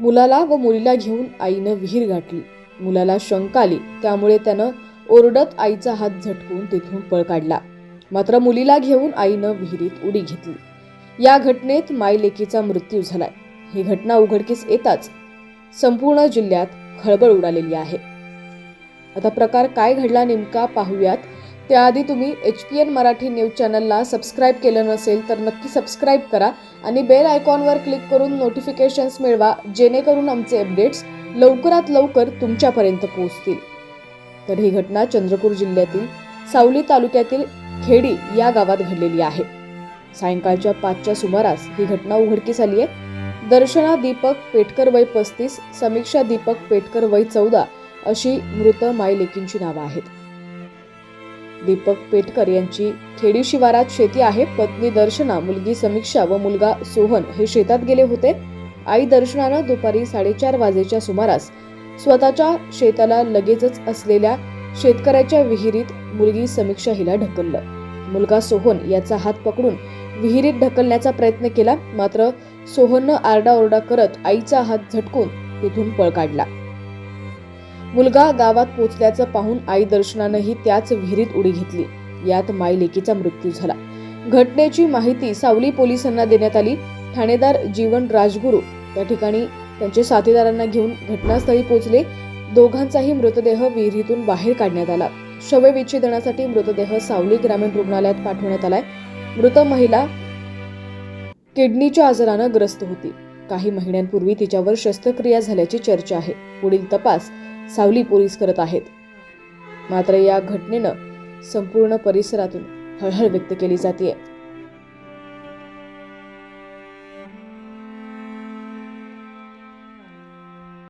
मुलाला व मुलीला घेऊन आईनं विहीर गाठली. मुलाला शंका आली. त्यामुळे त्यानं ओरडत आईचा हात झटकून तिथून पळ काढला. मात्र मुलीला घेऊन आईनं विहिरीत उडी घेतली. या घटनेत मायलेकीचा मृत्यू झालाय. ही घटना उघडकीस येताच संपूर्ण जिल्ह्यात खळबळ उडालेली आहे. आता प्रकार काय घडला नेमका पाहूयात. त्याआधी तुम्ही H P N Marathi news चॅनलला सबस्क्राईब केलं नसेल तर नक्की सबस्क्राईब करा आणि बेल आयकॉनवर क्लिक करून नोटिफिकेशन्स मिळवा जेणेकरून आमचे अपडेट्स लवकरात लवकर तुमच्यापर्यंत पोहोचतील. तर ही घटना चंद्रपूर जिल्ह्यातील सावली तालुक्यातील खेडी या गावात घडलेली आहे. सायंकाळच्या पाचच्या सुमारास ही घटना उघडकीस आली आहे दर्शना दीपक पेटकर वय पस्तीस समीक्षा दीपक पेटकर वय चौदा अशी मृत मायलेकींची नावं आहेत. दीपक पेटकर यांची खेडी शिवारात शेती आहे. पत्नी दर्शना मुलगी समीक्षा व मुलगा सोहन हे शेतात गेले होते. आई दर्शनानं दुपारी साडेचार वाजेच्या सुमारास स्वतःच्या शेताला लगेचच असलेल्या शेतकऱ्याच्या विहिरीत मुलगी समीक्षा हिला ढकललं. मुलगा सोहन याचा हात पकडून विहिरीत ढकलण्याचा प्रयत्न केला मात्र सोहननं आरडाओरडा करत आईचा हात झटकून तिथून पळ काढला. मुलगा गावात पोचल्याचं पाहून आई दर्शनानंही त्याच विहिरीत उडी घेतली. यात मायलेकीचा मृत्यू झाला. घटनेची माहिती सावली पोलिसांना देण्यात आली. ठाणेदार जीवन राजगुरू त्या ठिकाणी त्यांचे साथीदारांना घेऊन घटनास्थळी पोहोचले दोघांचाही मृतदेह विहिरीतून बाहेर काढण्यात आला. शवविच्छेदनासाठी मृतदेह सावली ग्रामीण रुग्णालयात पाठवण्यात आलाय. मृत महिला किडनीच्या आजारानं ग्रस्त होती. काही महिन्यांपूर्वी तिच्यावर शस्त्रक्रिया झाल्याची चर्चा आहे. पुढील तपास सावली पोलीस करत आहेत. मात्र या घटनेनं संपूर्ण परिसरातून हळहळ व्यक्त केली जाते